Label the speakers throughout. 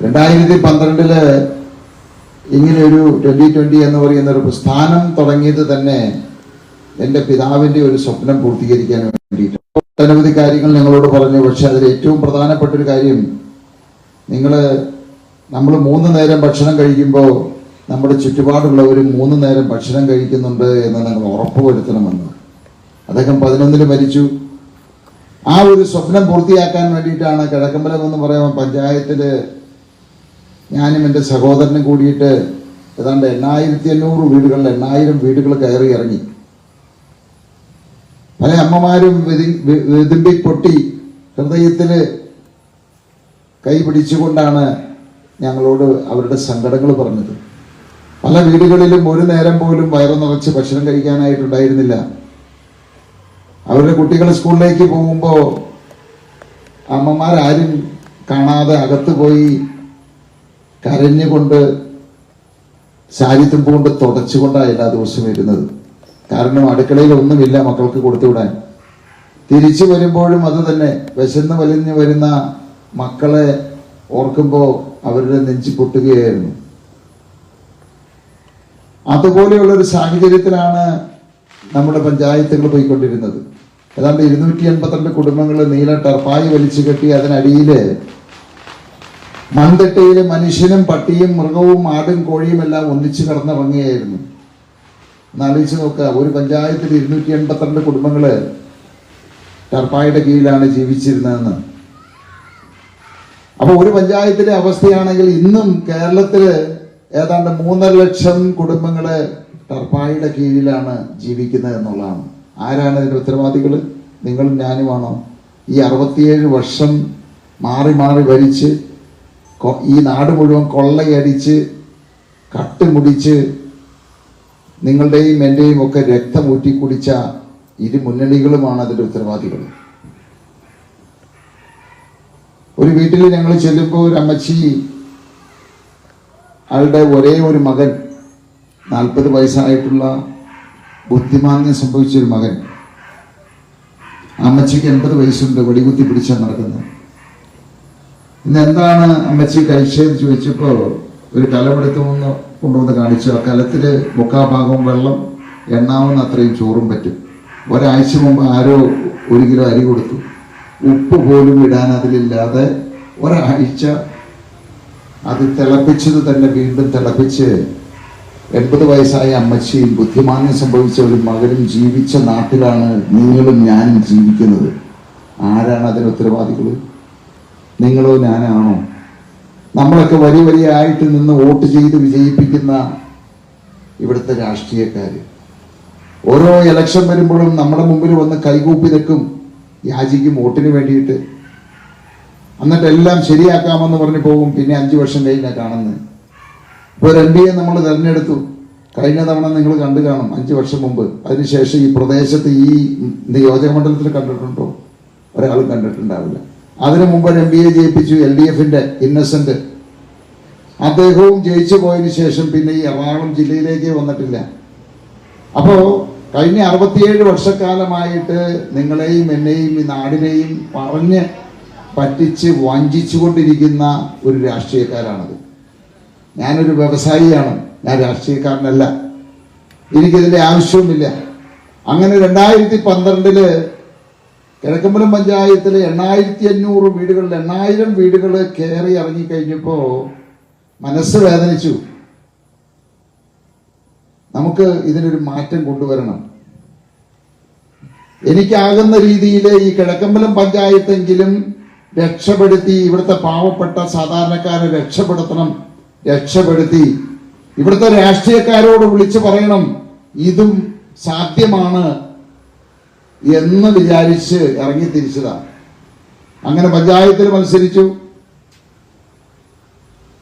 Speaker 1: രണ്ടായിരത്തി പന്ത്രണ്ടിൽ ഇങ്ങനെ ഒരു ട്വന്റി ട്വന്റി എന്ന് പറയുന്ന ഒരു പ്രസ്ഥാനം തുടങ്ങിയത് തന്നെ എന്റെ പിതാവിന്റെ ഒരു സ്വപ്നം പൂർത്തീകരിക്കാൻ വേണ്ടിയിട്ട്. ഒട്ടനവധി കാര്യങ്ങൾ നിങ്ങളോട് പറഞ്ഞു. പക്ഷെ അതിൽ ഏറ്റവും പ്രധാനപ്പെട്ട ഒരു കാര്യം നിങ്ങൾ നമ്മൾ മൂന്ന് നേരം ഭക്ഷണം കഴിക്കുമ്പോൾ നമ്മുടെ ചുറ്റുപാടുള്ളവർ മൂന്ന് നേരം ഭക്ഷണം കഴിക്കുന്നുണ്ട് എന്ന് നിങ്ങൾ ഉറപ്പുവരുത്തണമെന്ന്. അദ്ദേഹം പതിനൊന്നിൽ മരിച്ചു. ആ ഒരു സ്വപ്നം പൂർത്തിയാക്കാൻ വേണ്ടിയിട്ടാണ് കിഴക്കമ്പലം എന്ന് പറയുമ്പോൾ പഞ്ചായത്തിൽ ഞാനും എന്റെ സഹോദരനും കൂടിയിട്ട് ഏതാണ്ട് എണ്ണായിരത്തി അഞ്ഞൂറ് വീടുകളിൽ എണ്ണായിരം വീടുകൾ കയറി ഇറങ്ങി. പല അമ്മമാരും വെതുമ്പി പൊട്ടി ഹൃദയത്തിൽ കൈ പിടിച്ചുകൊണ്ടാണ് ഞങ്ങളോട് അവരുടെ സങ്കടങ്ങൾ പറഞ്ഞത്. പല വീടുകളിലും ഒരു നേരം പോലും വയറു നിറച്ച് ഭക്ഷണം കഴിക്കാനായിട്ടുണ്ടായിരുന്നില്ല. അവരുടെ കുട്ടികൾ സ്കൂളിലേക്ക് പോകുമ്പോൾ അമ്മമാരാരും കാണാതെ അകത്ത് പോയി കരഞ്ഞുകൊണ്ട് സാരിത്തുമ്പ് കൊണ്ട് തുടച്ചുകൊണ്ടാണ് എല്ലാ ദിവസവും ഇരുന്നത്. കാരണം അടുക്കളയിൽ ഒന്നുമില്ല മക്കൾക്ക് കൊടുത്തുവിടാൻ. തിരിച്ചു വരുമ്പോഴും അത് തന്നെ. വിശന്ന് വലിഞ്ഞു വരുന്ന മക്കളെ ഓർക്കുമ്പോൾ അവരുടെ നെഞ്ചി പൊട്ടുകയായിരുന്നു. അതുപോലെയുള്ളൊരു സാഹചര്യത്തിലാണ് നമ്മുടെ പഞ്ചായത്തുകൾ പോയിക്കൊണ്ടിരുന്നത്. ഏതാണ്ട് ഇരുന്നൂറ്റി എൺപത്തിരണ്ട് കുടുംബങ്ങൾ നീല ടർപ്പായി വലിച്ചു കെട്ടി അതിനടിയിൽ മൺതിട്ടയിൽ മനുഷ്യനും പട്ടിയും മൃഗവും ആടും കോഴിയും എല്ലാം ഒന്നിച്ചു കടന്നിറങ്ങുകയായിരുന്നു. എന്നാലോചിച്ച് നോക്കുക ഒരു പഞ്ചായത്തിൽ ഇരുന്നൂറ്റി എൺപത്തിരണ്ട് കുടുംബങ്ങൾ ടർപ്പായുടെ കീഴിലാണ് ജീവിച്ചിരുന്നതെന്ന്. അപ്പൊ ഒരു പഞ്ചായത്തിലെ അവസ്ഥയാണെങ്കിൽ ഇന്നും കേരളത്തിൽ ഏതാണ്ട് മൂന്നര ലക്ഷം കുടുംബങ്ങൾ ടർപ്പായുടെ കീഴിലാണ് ജീവിക്കുന്നത് എന്നുള്ളതാണ്. ആരാണ് ഇതിന്റെ ഉത്തരവാദികൾ നിങ്ങളും ഞാനുമാണോ? ഈ അറുപത്തിയേഴ് വർഷം മാറി മാറി ഭരിച്ച് ഈ നാട് മുഴുവൻ കൊള്ളയടിച്ച് കട്ടുമുടിച്ച് നിങ്ങളുടെയും എന്റെയും ഒക്കെ രക്തം ഊറ്റി കുടിച്ച ഇരു മുന്നണികളുമാണ് അതിന്റെ ഉത്തരവാദികൾ. ഒരു വീട്ടിൽ ഞങ്ങൾ ചെല്ലുമ്പോൾ ഒരു അമ്മച്ചി അയാളുടെ ഒരേ ഒരു മകൻ നാൽപ്പത് വയസ്സായിട്ടുള്ള ബുദ്ധിമാന്യം സംഭവിച്ചൊരു മകൻ. അമ്മച്ചിക്ക് എൺപത് വയസ്സുണ്ട് വെടികുത്തി പിടിച്ചാൽ നടക്കുന്നത്. ഇന്ന് എന്താണ് അമ്മച്ചി കഴിച്ചതെന്ന് ചോദിച്ചപ്പോൾ ഒരു കലമെടുത്ത് വന്ന് കൊണ്ടുവന്ന് കാണിച്ചു. ആ കലത്തിൽ മുക്കാഭാഗവും വെള്ളം എണ്ണാവുന്ന അത്രയും ചോറും പറ്റും. ഒരാഴ്ച മുമ്പ് ആരോ ഒരു കിലോ അരി കൊടുത്തു. ഉപ്പ് പോലും ഇടാൻ അതിലില്ലാതെ ഒരാഴ്ച അത് തിളപ്പിച്ചത് തന്നെ വീണ്ടും തിളപ്പിച്ച് എൺപത് വയസ്സായ അമ്മച്ചിയും ബുദ്ധിമാന്യം സംഭവിച്ച ഒരു മകനും ജീവിച്ച നാട്ടിലാണ് നിങ്ങളും ഞാനും ജീവിക്കുന്നത്. ആരാണ് അതിന് ഉത്തരവാദികൾ നിങ്ങളോ ഞാനാണോ? നമ്മളൊക്കെ വരി ആയിട്ട് നിന്ന് വോട്ട് ചെയ്ത് വിജയിപ്പിക്കുന്ന ഇവിടുത്തെ രാഷ്ട്രീയക്കാര്. ഓരോ ഇലക്ഷൻ വരുമ്പോഴും നമ്മുടെ മുമ്പിൽ വന്ന് കൈകൂപ്പി നിൽക്കും യാചിക്കും വോട്ടിന് വേണ്ടിയിട്ട്. എന്നിട്ട് എല്ലാം ശരിയാക്കാമെന്ന് പറഞ്ഞു പോകും പിന്നെ അഞ്ച് വർഷം കഴിഞ്ഞാൽ കാണുന്നത്. ഇപ്പോൾ ഒരു എം നമ്മൾ തിരഞ്ഞെടുത്തു. കഴിഞ്ഞ തവണ നിങ്ങൾ കണ്ടു കാണും അഞ്ച് വർഷം മുമ്പ്. അതിനുശേഷം ഈ പ്രദേശത്ത് ഈ നിയോജക മണ്ഡലത്തിൽ കണ്ടിട്ടുണ്ടോ? ഒരാളും കണ്ടിട്ടുണ്ടാവില്ല. അതിനു മുമ്പ് എം എ ജയിപ്പിച്ചു എൽ ഡി എഫിന്റെ ഇന്നസെന്റ് അദ്ദേഹവും ജയിച്ചു പോയതിന് ശേഷം പിന്നെ ഈ എറണാകുളം ജില്ലയിലേക്ക് വന്നിട്ടില്ല. അപ്പോ കഴിഞ്ഞ അറുപത്തിയേഴ് വർഷക്കാലമായിട്ട് നിങ്ങളെയും എന്നെയും ഈ നാടിനെയും പറഞ്ഞ് പറ്റിച്ച് വഞ്ചിച്ചുകൊണ്ടിരിക്കുന്ന ഒരു രാഷ്ട്രീയക്കാരാണത്. ഞാനൊരു വ്യവസായിയാണ് ഞാൻ രാഷ്ട്രീയക്കാരനല്ല. എനിക്കിതിന്റെ ആവശ്യവുമില്ല. അങ്ങനെ രണ്ടായിരത്തി പന്ത്രണ്ടിൽ കിഴക്കമ്പലം പഞ്ചായത്തിലെ എണ്ണായിരത്തി അഞ്ഞൂറ് വീടുകളിൽ എണ്ണായിരം വീടുകൾ കയറി ഇറങ്ങിക്കഴിഞ്ഞപ്പോൾ മനസ്സ് വേദനിച്ചു. നമുക്ക് ഇതിനൊരു മാറ്റം കൊണ്ടുവരണം. എനിക്കാകുന്ന രീതിയിൽ ഈ കിഴക്കമ്പലം പഞ്ചായത്തെങ്കിലും രക്ഷപ്പെടുത്തി ഇവിടുത്തെ പാവപ്പെട്ട സാധാരണക്കാരെ രക്ഷപ്പെടുത്തണം രക്ഷപ്പെടുത്തി. ഇവിടുത്തെ രാഷ്ട്രീയക്കാരോട് വിളിച്ചു പറയണം ഇതും സാധ്യമാണ് എന്ന് വിചാരിച്ച് ഇറങ്ങി തിരിച്ചതാണ് അങ്ങനെ പഞ്ചായത്തിൽ മത്സരിച്ചു.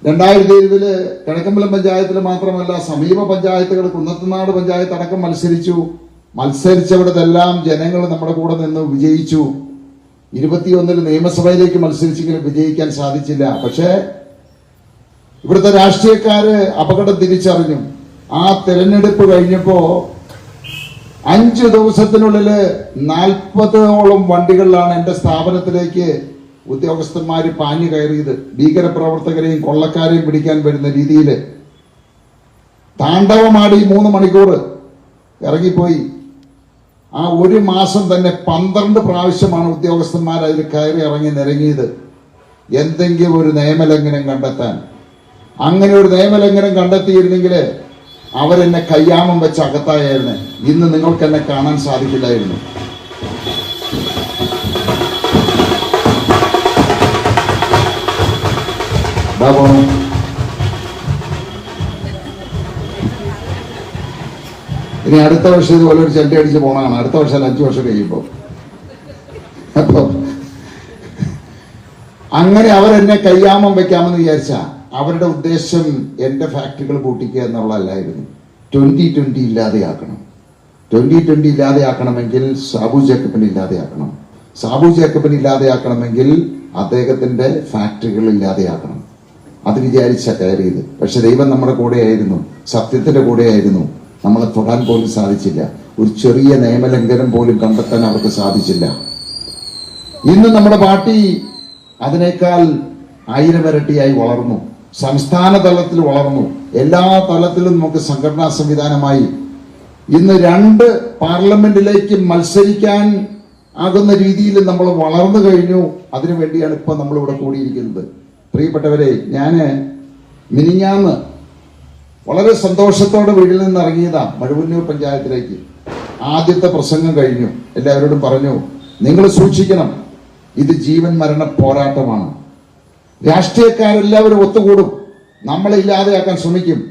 Speaker 1: രണ്ടായിരത്തി ഇരുപതിൽ കിഴക്കമ്പലം പഞ്ചായത്തിൽ മാത്രമല്ല സമീപ പഞ്ചായത്തുകൾ കുന്നത്തുനാട് പഞ്ചായത്ത് അടക്കം മത്സരിച്ചു. മത്സരിച്ചവിടത്തെല്ലാം ജനങ്ങൾ നമ്മുടെ കൂടെ നിന്ന് വിജയിച്ചു. ഇരുപത്തിയൊന്നിൽ നിയമസഭയിലേക്ക് മത്സരിച്ചെങ്കിലും വിജയിക്കാൻ സാധിച്ചില്ല. പക്ഷേ ഇവിടുത്തെ രാഷ്ട്രീയക്കാര് അപകടം തിരിച്ചറിഞ്ഞു. ആ തെരഞ്ഞെടുപ്പ് കഴിഞ്ഞപ്പോ അഞ്ച് ദിവസത്തിനുള്ളിൽ നാൽപ്പതോളം വണ്ടികളിലാണ് എന്റെ സ്ഥാപനത്തിലേക്ക് ഉദ്യോഗസ്ഥന്മാർ പാഞ്ഞു കയറിയത്. ഭീകര ഭീകരപ്രവർത്തകരെയും കൊള്ളക്കാരെയും പിടിക്കാൻ വരുന്ന രീതിയിൽ താണ്ഡവമാടി മൂന്ന് മണിക്കൂർ ഇറങ്ങിപ്പോയി. ആ ഒരു മാസം തന്നെ പന്ത്രണ്ട് പ്രാവശ്യമാണ് ഉദ്യോഗസ്ഥന്മാർ അതിൽ കയറി ഇറങ്ങി നിരങ്ങിയത്. എന്തെങ്കിലും ഒരു നിയമലംഘനം കണ്ടെത്താൻ. അങ്ങനെ ഒരു നിയമലംഘനം കണ്ടെത്തിയിരുന്നെങ്കിൽ അവരെന്നെ കയ്യാമം വെച്ച അകത്തായിരുന്നു ഇന്ന് നിങ്ങൾക്ക് എന്നെ കാണാൻ സാധിക്കില്ലായിരുന്നു. ഇനി അടുത്ത വർഷം ഇതുപോലെ ഒരു ചെട്ടി അടിച്ച് പോണതാണ്. അടുത്ത വർഷം അഞ്ചു വർഷം കഴിയുമ്പോൾ അപ്പൊ അങ്ങനെ അവരെന്നെ കയ്യാമം വെക്കാമെന്ന് വിചാരിച്ച അവരുടെ ഉദ്ദേശം എന്റെ ഫാക്ടറികൾ പൂട്ടിക്കുക എന്നുള്ളതല്ലായിരുന്നു. ട്വന്റി ട്വന്റി ഇല്ലാതെയാക്കണം. ട്വന്റി ട്വന്റി ഇല്ലാതെയാക്കണമെങ്കിൽ സാബു ജേക്കബിനെ ഇല്ലാതെയാക്കണം. സാബു ജേക്കബിനെ ഇല്ലാതെയാക്കണമെങ്കിൽ അദ്ദേഹത്തിന്റെ ഫാക്ടറികൾ ഇല്ലാതെയാക്കണം. അത് വിചാരിച്ച കയറിയത് പക്ഷെ ദൈവം നമ്മുടെ സത്യത്തിന്റെ കൂടെയായിരുന്നു. നമ്മളെ തൊടാൻ പോലും സാധിച്ചില്ല. ഒരു ചെറിയ നിയമലംഘനം പോലും കണ്ടെത്താൻ അവർക്ക് സാധിച്ചില്ല. ഇന്ന് നമ്മുടെ പാർട്ടി അതിനേക്കാൾ ആയിരം ഇരട്ടിയായി വളർന്നു. സംസ്ഥാന തലത്തിൽ വളർന്നു. എല്ലാ തലത്തിലും നമുക്ക് സംഘടനാ സംവിധാനമായി. ഇന്ന് രണ്ട് പാർലമെന്റിലേക്ക് മത്സരിക്കാൻ ആകുന്ന രീതിയിൽ നമ്മൾ വളർന്നു കഴിഞ്ഞു. അതിനുവേണ്ടിയാണ് വേണ്ടിയാണ് ഇപ്പൊ നമ്മൾ ഇവിടെ കൂടിയിരിക്കുന്നത്. പ്രിയപ്പെട്ടവരെ ഞാൻ മിനിഞ്ഞാന്ന് വളരെ സന്തോഷത്തോടെ വീട്ടിൽ നിന്ന് ഇറങ്ങിയതാ മഴവന്നൂർ പഞ്ചായത്തിലേക്ക്. ആദ്യത്തെ പ്രസംഗം കഴിഞ്ഞു. എല്ലാവരോടും പറഞ്ഞു നിങ്ങൾ സൂക്ഷിക്കണം. ഇത് ജീവൻ മരണ പോരാട്ടമാണ്. രാഷ്ട്രീയക്കാരെല്ലാവരും ഒത്തുകൂടും. നമ്മളെ ഇല്ലാതെയാക്കാൻ ശ്രമിക്കും.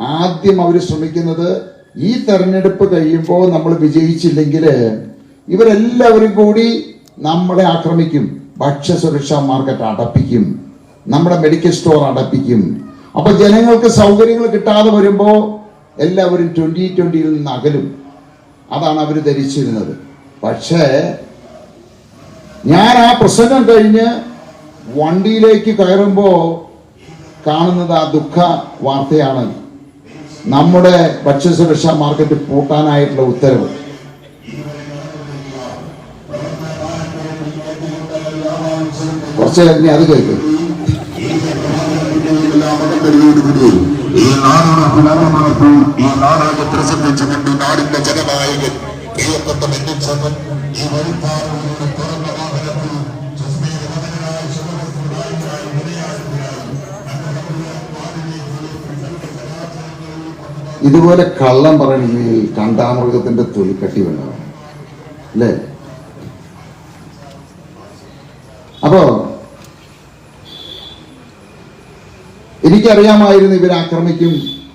Speaker 1: ആദ്യം അവർ ശ്രമിക്കുന്നത് ഈ തെരഞ്ഞെടുപ്പ് കഴിയുമ്പോൾ നമ്മൾ വിജയിച്ചില്ലെങ്കിൽ ഇവരെല്ലാവരും കൂടി നമ്മളെ ആക്രമിക്കും. ഭക്ഷ്യസുരക്ഷാ മാർക്കറ്റ് അടപ്പിക്കും. നമ്മുടെ മെഡിക്കൽ സ്റ്റോർ അടപ്പിക്കും. അപ്പൊ ജനങ്ങൾക്ക് സൗകര്യങ്ങൾ കിട്ടാതെ വരുമ്പോൾ എല്ലാവരും ട്വന്റി ട്വന്റിയിൽ നിന്ന് അകലും. അതാണ് അവർ ധരിച്ചിരുന്നത്. പക്ഷേ ഞാൻ ആ പ്രസംഗം കഴിഞ്ഞ് വണ്ടിയിലേക്ക് കയറുമ്പോൾ കാണുന്നത് ആ ദുഃഖ വാർത്തയാണ്. നമ്മുടെ ഭക്ഷ്യസുരക്ഷാ മാർക്കറ്റ് പൂട്ടാനായിട്ടുള്ള ഉത്തരവ്. കുറച്ച് കഴിഞ്ഞ് അത് കേൾക്കും.
Speaker 2: പ്രസംഗിച്ചുകൊണ്ട് നാടിന്റെ ജനനായകൻ. പ്രിയപ്പെട്ട ഈ വഴിപ്പാറയുടെ തുറന്ന
Speaker 1: ഇതുപോലെ കള്ളം പറയണമെങ്കിൽ കണ്ടാമൃഗത്തിന്റെ തൊലിക്കട്ടി വേണം. അല്ലേ? അപ്പോ എനിക്കറിയാമായിരുന്നു ഇവർ ആക്രമിക്കും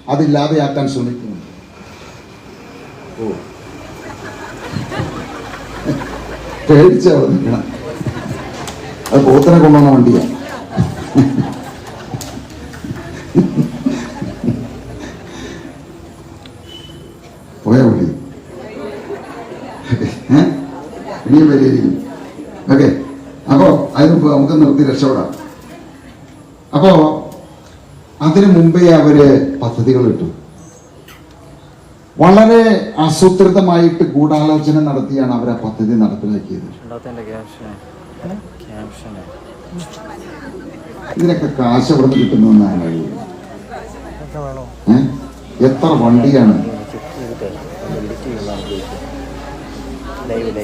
Speaker 1: അതില്ലാതെയാക്കാൻ ശ്രമിക്കും. ഓ. പേടിച്ച അത് പോത്തിനെ കൊണ്ടുവന്ന വണ്ടിയാണ് പോയ ഏ? ഇനിയും വരികയും ഓക്കെ. അപ്പോ അതിന് മുമ്പ് നമുക്ക് നിർത്തി രക്ഷപ്പെടാം. അപ്പോ അതിനു മുമ്പേ അവർ പദ്ധതികൾ ഇട്ടു. വളരെ ആസൂത്രിതമായിട്ട് ഗൂഢാലോചന നടത്തിയാണ് അവർ ആ പദ്ധതി നടപ്പിലാക്കിയത്. ഇതിനൊക്കെ കാശ് എവിടെ നിന്ന് കിട്ടുന്നതെന്നാണ്? എത്ര വണ്ടിയാണ്
Speaker 3: ചെക്ക് ചെയ്തിട്ട് എഡിറ്റ് ചെയ്യുന്നതാണ് ഉദ്ദേശിച്ചത് ലൈവ് ലൈവിൽ
Speaker 2: ഈ നാടിന്റെ ജനനായകൻ സ്വന്തം നമ്മുടെ ദൈവം പൊന്നാകുന്ന എല്ലാവരും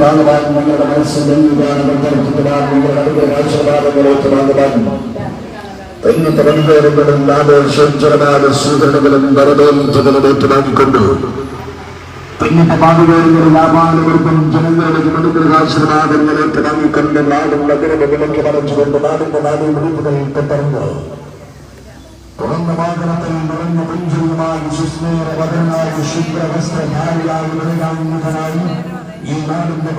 Speaker 2: കാണുവാൻ നിങ്ങളുടെ ബന്ധപ്പെടുത്തുവാൻ നിങ്ങളുടെ രാഷ്ട്രവാദങ്ങളെ തുടങ്ങുവാൻ തെങ്ങ് തുടങ്ങുന്നവരും ആദർശോജ്വലമായ സൂചനകളും വരദോന്തകളും ഏറ്റുവാങ്ങിക്കൊണ്ട് തെങ്ങിന്റെ പാടുകകളും വ്യാപാരങ്ങൾക്കും ജനങ്ങളുടെ ആശീർവാദങ്ങളെ തുടങ്ങിക്കൊണ്ട് നാടും നഗരം വിലക്ക് മറച്ചുകൊണ്ട് നാടിന്റെ നാടും വിളിപ്പുകളിൽ പെട്ടറിഞ്ഞു തുറന്ന വാഹനത്തിൽ നിറഞ്ഞ പഞ്ചുമായി സുസ്മേര വധനായി ശുഭ്രവസ്ത്രധാരിയായി നിറയാവുന്നതിനായി ഈ നാടിന്റെ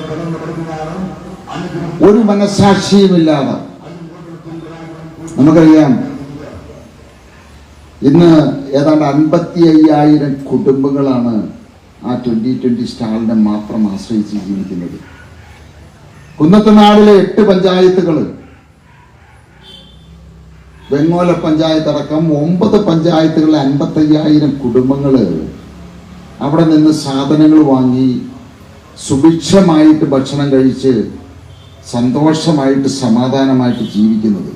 Speaker 2: കടന്നുപെടുകയാണ്
Speaker 1: ഒരു മനസാക്ഷിയുമില്ലാതെ നമുക്കറിയാം ഇന്ന് ഏതാണ്ട് അൻപത്തി അയ്യായിരം കുടുംബങ്ങളാണ് ആ ട്വന്റി ട്വന്റി സ്റ്റാളിനെ മാത്രം ആശ്രയിച്ച് ജീവിക്കുന്നത്. കുന്നത്തനാടിലെ എട്ട് പഞ്ചായത്തുകൾ വെങ്ങോല പഞ്ചായത്ത് അടക്കം ഒമ്പത് പഞ്ചായത്തുകളിലെ അൻപത്തയ്യായിരം കുടുംബങ്ങൾ അവിടെ നിന്ന് സാധനങ്ങൾ വാങ്ങി സുഭിക്ഷമായിട്ട് ഭക്ഷണം കഴിച്ച് സന്തോഷമായിട്ട് സമാധാനമായിട്ട് ജീവിക്കുന്നത്.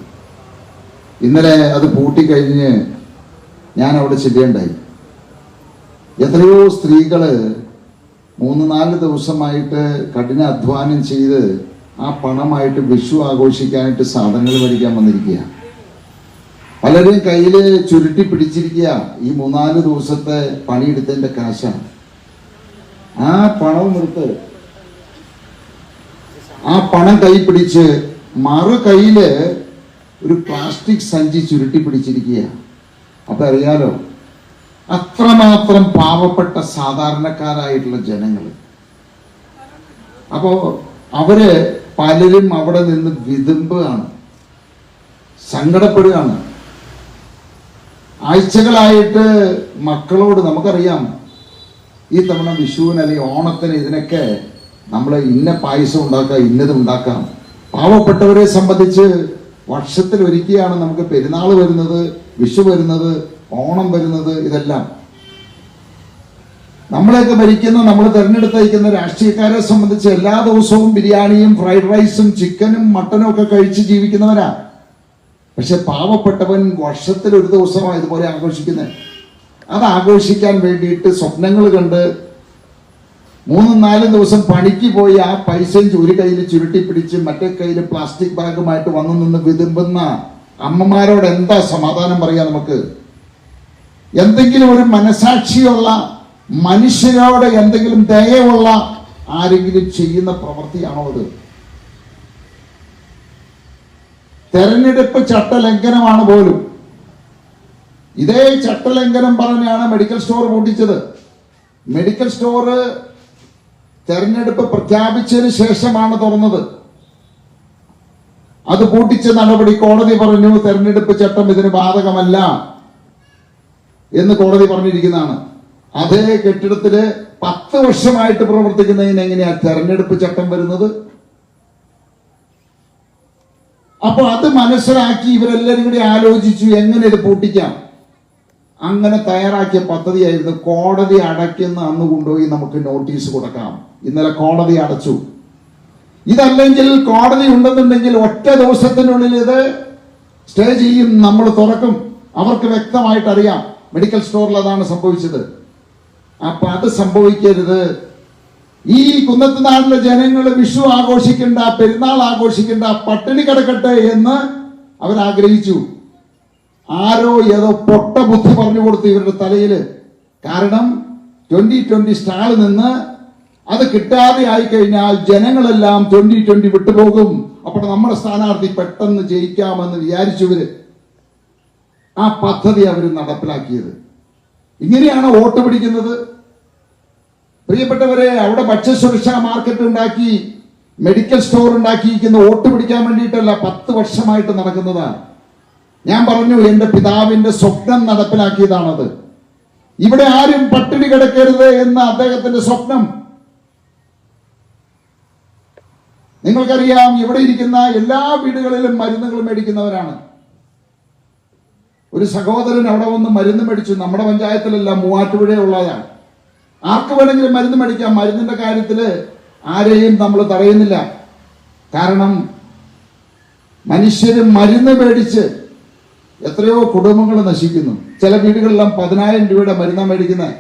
Speaker 1: ഇന്നലെ അത് പൂട്ടിക്കഴിഞ്ഞ് ഞാൻ അവിടെ ചെല്ലേണ്ടായി എത്രയോ സ്ത്രീകൾ മൂന്ന് നാല് ദിവസമായിട്ട് കഠിന അധ്വാനം ചെയ്ത് ആ പണമായിട്ട് വിഷു ആഘോഷിക്കാനായിട്ട് സാധനങ്ങൾ മേടിക്കാൻ വന്നിരിക്കുക പലരും കയ്യിൽ ചുരുട്ടി പിടിച്ചിരിക്കുക ഈ മൂന്നാൽ ദിവസത്തെ പണിയെടുത്തതിന്റെ കാശാണ്. ആ പണവും എടുത്ത് ആ പണം കൈ പിടിച്ച് മറു കയ്യിൽ ഒരു പ്ലാസ്റ്റിക് സഞ്ചി ചുരുട്ടി പിടിച്ചിരിക്കുക അപ്പൊ അറിയാലോ അത്രമാത്രം പാവപ്പെട്ട സാധാരണക്കാരായിട്ടുള്ള ജനങ്ങൾ അപ്പോ അവർ പലരും അവിടെ നിന്ന് വിതുമ്പുകയാണ്. സങ്കടപ്പെടുകയാണ്. ആഴ്ചകളായിട്ട് മക്കളോട് നമുക്കറിയാം ഈ തവണ വിഷുവിന് അല്ലെങ്കിൽ ഓണത്തിന് ഇതിനൊക്കെ നമ്മൾ ഇന്ന പായസം ഉണ്ടാക്കാം ഇന്നത് ഉണ്ടാക്കാം. പാവപ്പെട്ടവരെ സംബന്ധിച്ച് വർഷത്തിൽ ഒരിക്കലാണ് നമുക്ക് പെരുന്നാൾ വരുന്നത് വിഷു വരുന്നത് ഓണം വരുന്നത് ഇതെല്ലാം. നമ്മളെയൊക്കെ ഭരിക്കുന്ന നമ്മൾ തിരഞ്ഞെടുത്തയക്കുന്ന രാഷ്ട്രീയക്കാരെ സംബന്ധിച്ച് എല്ലാ ദിവസവും ബിരിയാണിയും ഫ്രൈഡ് റൈസും ചിക്കനും മട്ടനും ഒക്കെ കഴിച്ച് ജീവിക്കുന്നവരാ. പക്ഷെ പാവപ്പെട്ടവൻ വർഷത്തിൽ ഒരു ദിവസമാണ് ഇതുപോലെ ആഘോഷിക്കുന്നത് അത് ആഘോഷിക്കാൻ വേണ്ടിയിട്ട് സ്വപ്നങ്ങൾ കണ്ട് മൂന്നും നാലും ദിവസം പണിക്ക് പോയി ആ പൈസയും ഒരു കയ്യിൽ ചുരുട്ടി പിടിച്ച് മറ്റേ കയ്യിൽ പ്ലാസ്റ്റിക് ബാഗുമായിട്ട് വന്നു നിന്ന് വിതുമ്പുന്ന അമ്മമാരോട് എന്താ സമാധാനം പറയാ നമുക്ക്? എന്തെങ്കിലും ഒരു മനസാക്ഷിയുള്ള മനുഷ്യരോട് എന്തെങ്കിലും ദയവുള്ള ആരെങ്കിലും ചെയ്യുന്ന പ്രവൃത്തിയാണോ അത്? തെരഞ്ഞെടുപ്പ് ചട്ടലംഘനമാണ് പോലും. ഇതേ ചട്ടലംഘനം പറഞ്ഞാണ് മെഡിക്കൽ സ്റ്റോർ പൂട്ടിച്ചത്. മെഡിക്കൽ സ്റ്റോർ തെരഞ്ഞെടുപ്പ് പ്രഖ്യാപിച്ചതിന് ശേഷമാണ് തുറന്നത്. അത് കൂട്ടിച്ച നടപടി കോടതി പറഞ്ഞു തെരഞ്ഞെടുപ്പ് ചട്ടം ഇതിന് ബാധകമല്ല എന്ന് കോടതി പറഞ്ഞിരിക്കുന്നതാണ്. അതേ കെട്ടിടത്തിൽ പത്ത് വർഷമായിട്ട് പ്രവർത്തിക്കുന്നതിന് എങ്ങനെയാ തെരഞ്ഞെടുപ്പ് ചട്ടം വരുന്നത്? അപ്പൊ അത് മനസ്സിലാക്കി ഇവരെല്ലാരും കൂടി ആലോചിച്ചു എങ്ങനെ ഇത് പൂട്ടിക്കാം? അങ്ങനെ തയ്യാറാക്കിയ പദ്ധതിയായിരുന്നു കോടതി അടയ്ക്കുന്ന അന്ന് കൊണ്ടുപോയി നമുക്ക് നോട്ടീസ് കൊടുക്കാം. ഇന്നലെ കോടതി അടച്ചു. ഇതല്ലെങ്കിൽ കോടതി ഉണ്ടെന്നുണ്ടെങ്കിൽ ഒറ്റ ദിവസത്തിനുള്ളിൽ ഇത് സ്റ്റേ ചെയ്യും നമ്മൾ തുറക്കും. അവർക്ക് വ്യക്തമായിട്ട് അറിയാം മെഡിക്കൽ സ്റ്റോറിൽ അതാണ് സംഭവിച്ചത്. അപ്പൊ അത് സംഭവിക്കരുത്. ഈ കുന്നത്ത് നാട്ടിലെ ജനങ്ങൾ വിഷു ആഘോഷിക്കേണ്ട പെരുന്നാൾ ആഘോഷിക്കേണ്ട പട്ടിണി കിടക്കട്ടെ എന്ന് അവർ ആഗ്രഹിച്ചു ആരോ ഏതോ പൊട്ട ബുദ്ധി പറഞ്ഞു കൊടുത്തു ഇവരുടെ തലയിൽ. കാരണം ട്വന്റി ട്വന്റി സ്റ്റാളിൽ നിന്ന് അത് കിട്ടാതെ ആയി കഴിഞ്ഞാൽ ജനങ്ങളെല്ലാം ട്വന്റി ട്വന്റി വിട്ടുപോകും. അപ്പോൾ നമ്മുടെ സ്ഥാനാർത്ഥി പെട്ടെന്ന് ജയിക്കാമെന്ന് വിചാരിച്ചവര് ആ പദ്ധതി അവർ നടപ്പിലാക്കിയത്. ഇങ്ങനെയാണ് വോട്ട് പിടിക്കുന്നത്. പ്രിയപ്പെട്ടവരെ അവിടെ ഭക്ഷ്യസുരക്ഷാ മാർക്കറ്റ് ഉണ്ടാക്കി മെഡിക്കൽ സ്റ്റോർ ഉണ്ടാക്കിയിരിക്കുന്ന വോട്ട് പിടിക്കാൻ വേണ്ടിയിട്ടല്ല പത്ത് വർഷമായിട്ട് നടക്കുന്നതാണ്. ഞാൻ പറഞ്ഞു എന്റെ പിതാവിന്റെ സ്വപ്നം നടപ്പിലാക്കിയതാണത്. ഇവിടെ ആരും പട്ടിണി കിടക്കരുത് എന്ന അദ്ദേഹത്തിന്റെ സ്വപ്നം. നിങ്ങൾക്കറിയാം ഇവിടെ ഇരിക്കുന്ന എല്ലാ വീടുകളിലും മരുന്നുകൾ മേടിക്കുന്നവരാണ്. ഒരു സഹോദരൻ അവിടെ വന്ന് മരുന്ന് മേടിച്ചു. നമ്മുടെ പഞ്ചായത്തിലല്ല മൂവാറ്റുപുഴ ഉള്ളതാണ് ആർക്ക് വേണമെങ്കിലും മരുന്ന് മേടിക്കാം. മരുന്നിന്റെ കാര്യത്തിൽ ആരെയും നമ്മൾ തടയുന്നില്ല. കാരണം മനുഷ്യർ മരുന്ന് മേടിച്ച് എത്രയോ കുടുംബങ്ങൾ നശിക്കുന്നു. ചില വീടുകളിലെല്ലാം പതിനായിരം രൂപയുടെ മരുന്നാണ് മേടിക്കുന്നത്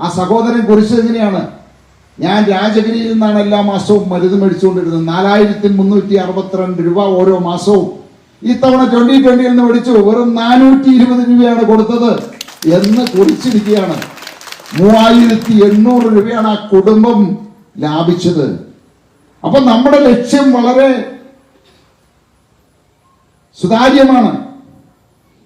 Speaker 1: ആ സഹോദരൻ കുറിച്ചത് എങ്ങനെയാണ്? ഞാൻ രാജഗിരിയിൽ നിന്നാണ് എല്ലാ മാസവും മരുന്ന് മേടിച്ചുകൊണ്ടിരുന്നത്. നാലായിരത്തി മുന്നൂറ്റി അറുപത്തിരണ്ട് രൂപ ഓരോ മാസവും. ഈ തവണ ട്വന്റി ട്വന്റിയിൽ നിന്ന് മേടിച്ചു. വെറും നാനൂറ്റി ഇരുപത് രൂപയാണ് കൊടുത്തത് എന്ന് കുറിച്ചിരിക്കുകയാണ്. മൂവായിരത്തി എണ്ണൂറ് രൂപയാണ് ആ കുടുംബം ലാഭിച്ചത്. അപ്പൊ നമ്മുടെ ലക്ഷ്യം വളരെ സുതാര്യമാണ്.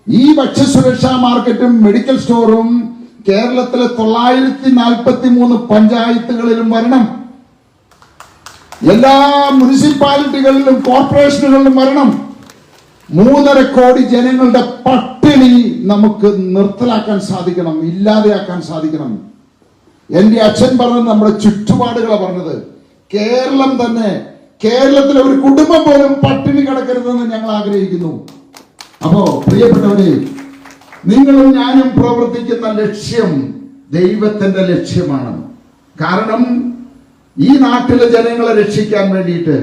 Speaker 1: ഈ ഭക്ഷ്യസുരക്ഷാ മാർക്കറ്റും മെഡിക്കൽ സ്റ്റോറും കേരളത്തിലെ തൊള്ളായിരത്തി നാൽപ്പത്തി മൂന്ന് പഞ്ചായത്തുകളിലും വരണം. എല്ലാ മുനിസിപ്പാലിറ്റികളിലും കോർപ്പറേഷനുകളിലും വരണം. മൂന്നര കോടി ജനങ്ങളുടെ പട്ടിണി നമുക്ക് നിർത്തലാക്കാൻ സാധിക്കണം ഇല്ലാതെയാക്കാൻ സാധിക്കണം. എന്റെ അച്ഛൻ പറഞ്ഞത് നമ്മുടെ ചുറ്റുപാടുകളെ പറഞ്ഞത്. കേരളം തന്നെ കേരളത്തിലെ ഒരു കുടുംബം പോലും പട്ടിണി കിടക്കരുതെന്ന് ഞങ്ങൾ ആഗ്രഹിക്കുന്നു. അപ്പോ പ്രിയപ്പെട്ടവരെ നിങ്ങളും ഞാനും പ്രവർത്തിക്കുന്ന ലക്ഷ്യം ദൈവത്തിന്റെ ലക്ഷ്യമാണ് കാരണം ഈ നാട്ടിലെ ജനങ്ങളെ രക്ഷിക്കാൻ വേണ്ടിയിട്ട്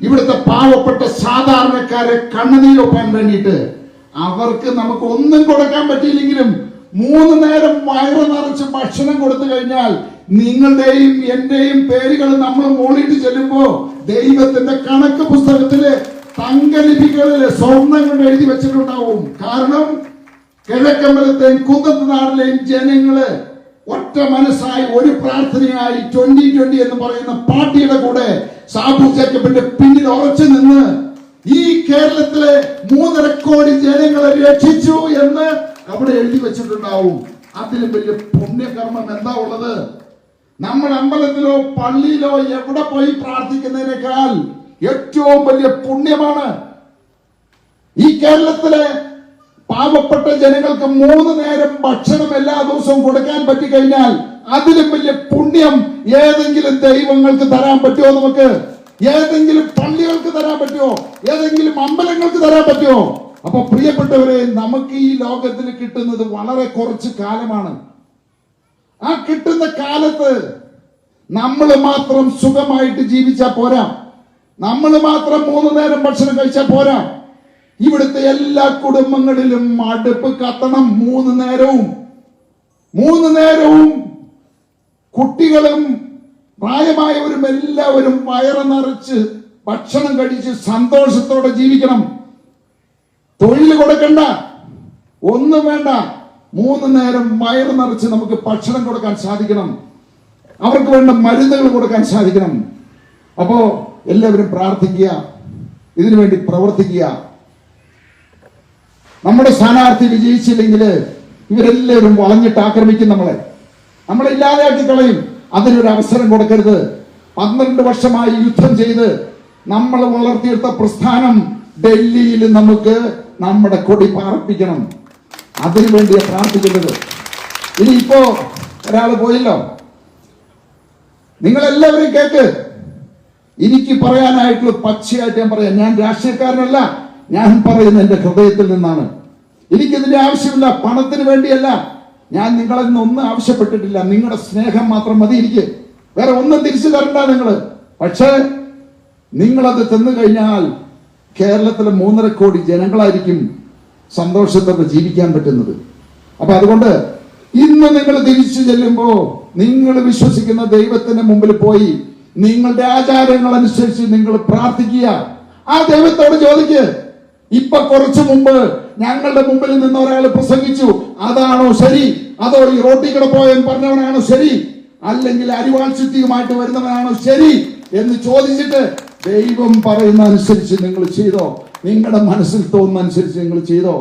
Speaker 1: ഇവിടുത്തെ പാവപ്പെട്ട സാധാരണക്കാരെ കണ്ണുനീരൊപ്പാൻ വേണ്ടിയിട്ട് അവർക്ക് നമുക്ക് ഒന്നും കൊടുക്കാൻ പറ്റിയില്ലെങ്കിലും മൂന്ന് നേരം വയറ് നിറച്ച് ഭക്ഷണം കൊടുത്തു കഴിഞ്ഞാൽ നിങ്ങളുടെയും എന്റെയും പേരുകൾ നമ്മൾ മോളിട്ട് ചെല്ലുമ്പോ ദൈവത്തിന്റെ കണക്ക് പുസ്തകത്തിൽ തങ്കലിപികളിൽ കൊണ്ട് എഴുതി വെച്ചിട്ടുണ്ടാവും. കാരണം കിഴക്കമ്പലത്തെയും കുന്നത്ത് നാടിലെയും ജനങ്ങൾ ഒറ്റ മനസ്സായി ഒരു പ്രാർത്ഥനയായി ട്വന്റി ട്വന്റി എന്ന് പറയുന്ന പാർട്ടിയുടെ കൂടെ സാബു ജേക്കബിന്റെ പിന്നിൽ ഉറച്ചു നിന്ന് ഈ കേരളത്തിലെ മൂന്നര കോടി ജനങ്ങളെ രക്ഷിച്ചു എന്ന് അവിടെ എഴുതി വെച്ചിട്ടുണ്ടാവും. അതിലും വലിയ പുണ്യകർമ്മം എന്താ ഉള്ളത്? നമ്മൾ അമ്പലത്തിലോ പള്ളിയിലോ എവിടെ പോയി പ്രാർത്ഥിക്കുന്നതിനേക്കാൾ ഏറ്റവും വലിയ പുണ്യമാണ് ഈ കേരളത്തിലെ പാവപ്പെട്ട ജനങ്ങൾക്ക് മൂന്ന് നേരം ഭക്ഷണം എല്ലാ ദിവസവും കൊടുക്കാൻ പറ്റിക്കഴിഞ്ഞാൽ അതിലും വലിയ പുണ്യം ഏതെങ്കിലും ദൈവങ്ങൾക്ക് തരാൻ പറ്റുമോ നമുക്ക്? ഏതെങ്കിലും പള്ളികൾക്ക് തരാൻ പറ്റുമോ? ഏതെങ്കിലും അമ്പലങ്ങൾക്ക് തരാൻ പറ്റുമോ? അപ്പൊ പ്രിയപ്പെട്ടവരെ നമുക്ക് ഈ ലോകത്തിൽ കിട്ടുന്നത് വളരെ കുറച്ച് കാലമാണ്. ആ കിട്ടുന്ന കാലത്ത് നമ്മൾ മാത്രം സുഖമായിട്ട് ജീവിച്ചാൽ പോരാ. നമ്മൾ മാത്രം മൂന്ന് നേരം ഭക്ഷണം കഴിച്ചാൽ പോരാ. ഇവിടുത്തെ എല്ലാ കുടുംബങ്ങളിലും അടുപ്പ് കത്തണം മൂന്ന് നേരവും. മൂന്ന് നേരവും കുട്ടികളും പ്രായമായവരും എല്ലാവരും വയറ് നിറച്ച് ഭക്ഷണം കഴിച്ച് സന്തോഷത്തോടെ ജീവിക്കണം. തൊഴിൽ കൊടുക്കണ്ട. ഒന്നും വേണ്ട. മൂന്ന് നേരം വയറ് നിറച്ച് നമുക്ക് ഭക്ഷണം കൊടുക്കാൻ സാധിക്കണം. അവർക്ക് വേണ്ട മരുന്നുകൾ കൊടുക്കാൻ സാധിക്കണം. അപ്പോ എല്ലാവരും പ്രാർത്ഥിക്കുക. ഇതിനു വേണ്ടി പ്രവർത്തിക്കുക. നമ്മുടെ സ്ഥാനാർത്ഥി വിജയിച്ചില്ലെങ്കിൽ ഇവരെല്ലാവരും വളഞ്ഞിട്ട് ആക്രമിക്കും നമ്മളെ. നമ്മളെ ഇല്ലാതെയാക്കി കളയും. അതിനൊരു അവസരം കൊടുക്കരുത്. പന്ത്രണ്ട് വർഷമായി യുദ്ധം ചെയ്ത് നമ്മൾ വളർത്തിയെടുത്ത പ്രസ്ഥാനം ഡൽഹിയിൽ നമുക്ക് നമ്മുടെ കൊടി പാർപ്പിക്കണം. അതിനു വേണ്ടിയാണ് പ്രാർത്ഥിക്കേണ്ടത്. ഇനിയിപ്പോ ഒരാൾ പോയല്ലോ. നിങ്ങളെല്ലാവരും കേക്ക്. എനിക്ക് പറയാനായിട്ടുള്ള പച്ചയായിട്ട് ഞാൻ പറയാം. ഞാൻ രാഷ്ട്രീയക്കാരനല്ല. ഞാൻ പറയുന്നത് എന്റെ ഹൃദയത്തിൽ നിന്നാണ്. എനിക്കിതിന്റെ ആവശ്യമില്ല പണത്തിന് വേണ്ടിയല്ല. ഞാൻ നിങ്ങളിൽ നിന്നൊന്നും ആവശ്യപ്പെട്ടിട്ടില്ല. നിങ്ങളുടെ സ്നേഹം മാത്രം മതി എനിക്ക്. വേറെ ഒന്നും തിരിച്ചു തരണ്ട നിങ്ങൾ പക്ഷേ നിങ്ങളത് തന്നു കഴിഞ്ഞാൽ കേരളത്തിലെ മൂന്നര കോടി ജനങ്ങളായിരിക്കും സന്തോഷത്തോടെ ജീവിക്കാൻ പറ്റുന്നത്. അപ്പൊ അതുകൊണ്ട് ഇന്ന് നിങ്ങൾ തിരിച്ചു ചെല്ലുമ്പോ നിങ്ങൾ വിശ്വസിക്കുന്ന ദൈവത്തിന്റെ മുമ്പിൽ പോയി നിങ്ങളുടെ ആചാരങ്ങൾ അനുസരിച്ച് നിങ്ങൾ പ്രാർത്ഥിക്കുക. ആ ദൈവത്തോട് ചോദിക്ക് ഇപ്പൊ കുറച്ചു മുമ്പ് ഞങ്ങളുടെ മുമ്പിൽ നിന്ന് ഒരാൾ പ്രസംഗിച്ചു അതാണോ ശരി? അതോ ഈ റോട്ടിൽ കൂടെ പോയൻ പറഞ്ഞവനാണോ ശരി? അല്ലെങ്കിൽ അരിവാൾ ചുറ്റിയുമായിട്ട് വരുന്നവനാണോ ശരി? എന്ന് ചോദിച്ചിട്ട് ദൈവം പറയുന്ന അനുസരിച്ച് നിങ്ങൾ ചെയ്തോ? നിങ്ങളുടെ മനസ്സിൽ തോന്നുന്ന അനുസരിച്ച് നിങ്ങൾ ചെയ്തോ?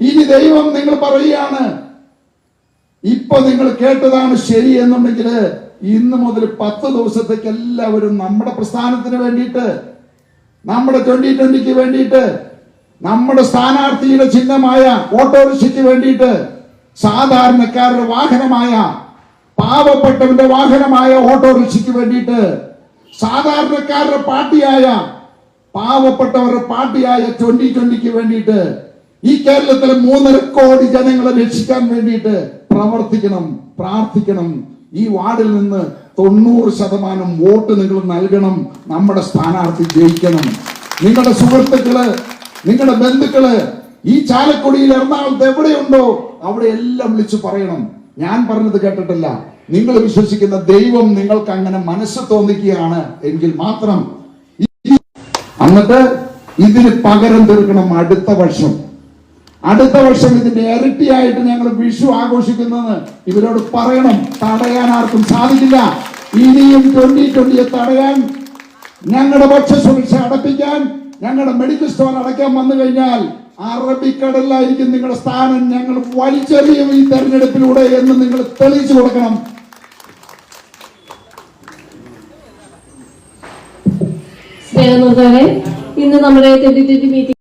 Speaker 1: ഇനി ദൈവം നിങ്ങൾ പറയുകയാണ് ഇപ്പൊ നിങ്ങൾ കേട്ടതാണ് ശരി എന്നുണ്ടെങ്കിൽ ഇന്ന് മുതൽ പത്ത് ദിവസത്തേക്ക് എല്ലാവരും നമ്മുടെ പ്രസ്ഥാനത്തിന് വേണ്ടിയിട്ട് നമ്മുടെ ട്വന്റി ട്വന്റിക്ക് വേണ്ടിയിട്ട് നമ്മുടെ സ്ഥാനാർത്ഥിയുടെ ചിഹ്നമായ ഓട്ടോറിക്ഷയ്ക്ക് വേണ്ടിയിട്ട് സാധാരണക്കാരുടെ വാഹനമായ പാവപ്പെട്ടവന്റെ വാഹനമായ ഓട്ടോറിക്ഷയ്ക്ക് വേണ്ടിയിട്ട് സാധാരണക്കാരുടെ പാർട്ടിയായ പാവപ്പെട്ടവരുടെ പാർട്ടിയായ ട്വന്റി ട്വന്റിക്ക് വേണ്ടിയിട്ട് ഈ കേരളത്തിലെ മൂന്നര കോടി ജനങ്ങളെ രക്ഷിക്കാൻ വേണ്ടിയിട്ട് പ്രവർത്തിക്കണം പ്രാർത്ഥിക്കണം. ഈ വാർഡിൽ നിന്ന് തൊണ്ണൂറ് ശതമാനം വോട്ട് നിങ്ങൾ നൽകണം നമ്മുടെ സ്ഥാനാർത്ഥി ജയിക്കണം. നിങ്ങളുടെ സുഹൃത്തുക്കൾ നിങ്ങളുടെ ബന്ധുക്കൾ ഈ ചാലക്കുടിയിൽ എറണാകുളത്ത് എവിടെയുണ്ടോ അവിടെ എല്ലാം വിളിച്ചു പറയണം. ഞാൻ പറഞ്ഞത് കേട്ടിട്ടില്ല. നിങ്ങൾ വിശ്വസിക്കുന്ന ദൈവം നിങ്ങൾക്ക് അങ്ങനെ മനസ്സ് തോന്നിക്കുകയാണ് എങ്കിൽ മാത്രം എന്നിട്ട് ഇതിന് പകരം തീർക്കണം അടുത്ത വർഷം. അടുത്ത വർഷം ഇതിന്റെ ഇരട്ടിയായിട്ട് ഞങ്ങൾ വിഷു ആഘോഷിക്കുന്നത് ഇവരോട് പറയണം. തടയാൻ ആർക്കും സാധിക്കില്ല. ഇനിയും ട്വന്റി ട്വന്റിയെ തടയാൻ ഞങ്ങളുടെ ഭക്ഷ്യസുരക്ഷ അടപ്പിക്കാൻ ഞങ്ങളുടെ മെഡിക്കൽ സ്റ്റോർ അടയ്ക്കാൻ വന്നു കഴിഞ്ഞാൽ അറബിക്കടലിലായിരിക്കും നിങ്ങളുടെ സ്ഥാനം ഞങ്ങൾ വലിച്ചെറിയും ഈ തെരഞ്ഞെടുപ്പിലൂടെ എന്ന് നിങ്ങൾ തെളിയിച്ചു കൊടുക്കണം.
Speaker 4: ഇന്ന് നമ്മുടെ ട്വന്റി മീറ്റിംഗ്